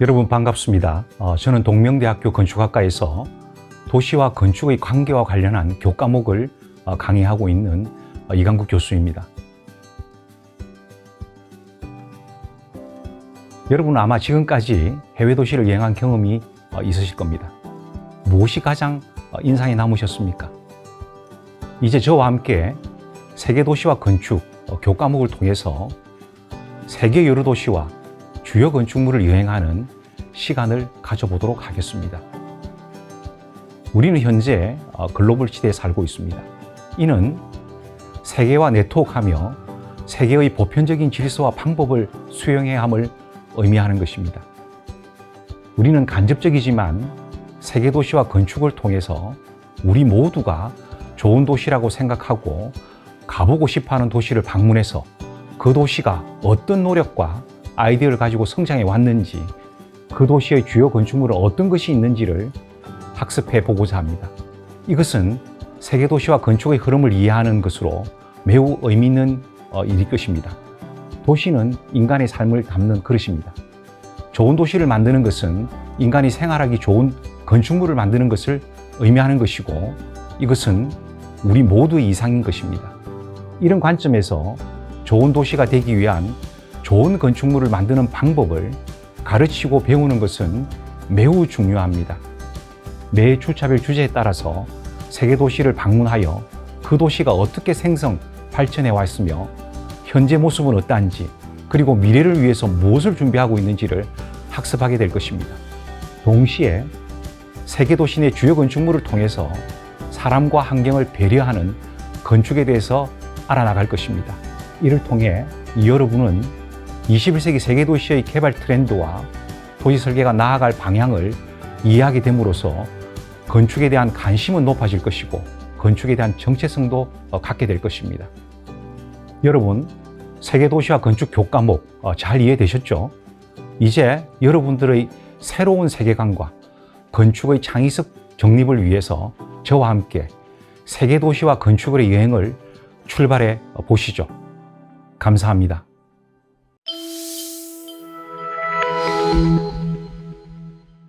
여러분 반갑습니다. 어, 저는 동명대학교 건축학과에서 도시와 건축의 관계와 관련한 교과목을 어, 강의하고 있는 어, 이강국 교수입니다. 여러분은 아마 지금까지 해외 도시를 여행한 경험이 어, 있으실 겁니다. 무엇이 가장 어, 인상에 남으셨습니까? 이제 저와 함께 세계 도시와 건축 어, 교과목을 통해서 세계 여러 도시와 주요 건축물을 여행하는 시간을 가져보도록 하겠습니다. 우리는 현재 어, 글로벌 시대에 살고 있습니다. 이는 세계와 네트워크하며 세계의 보편적인 질서와 방법을 수용해야 함을 의미하는 것입니다. 우리는 간접적이지만 세계 도시와 건축을 통해서 우리 모두가 좋은 도시라고 생각하고 가보고 싶어 하는 도시를 방문해서 그 도시가 어떤 노력과 아이디어를 가지고 성장해 왔는지 그 도시의 주요 건축물은 어떤 것이 있는지를 학습해 보고자 합니다. 이것은 세계 도시와 건축의 흐름을 이해하는 것으로 매우 의미 있는 어, 일일 것입니다. 도시는 인간의 삶을 담는 그릇입니다. 좋은 도시를 만드는 것은 인간이 생활하기 좋은 건축물을 만드는 것을 의미하는 것이고 이것은 우리 모두의 이상인 것입니다. 이런 관점에서 좋은 도시가 되기 위한 좋은 건축물을 만드는 방법을 가르치고 배우는 것은 매우 중요합니다. 매 주차별 주제에 따라서 세계 도시를 방문하여 그 도시가 어떻게 생성, 발전해 왔으며 현재 모습은 어떠한지 그리고 미래를 위해서 무엇을 준비하고 있는지를 학습하게 될 것입니다. 동시에 세계 도시 내 주요 건축물을 통해서 사람과 환경을 배려하는 건축에 대해서 알아나갈 것입니다. 이를 통해 여러분은 21세기 세계 도시의 개발 트렌드와 도시 설계가 나아갈 방향을 이해하게 됨으로써 건축에 대한 관심은 높아질 것이고 건축에 대한 정체성도 어, 갖게 될 것입니다. 여러분, 세계 도시와 건축 교과목 어, 잘 이해되셨죠? 이제 여러분들의 새로운 세계관과 건축의 창의적 정립을 위해서 저와 함께 세계 도시와 건축의 여행을 출발해 보시죠. 감사합니다. Thank you.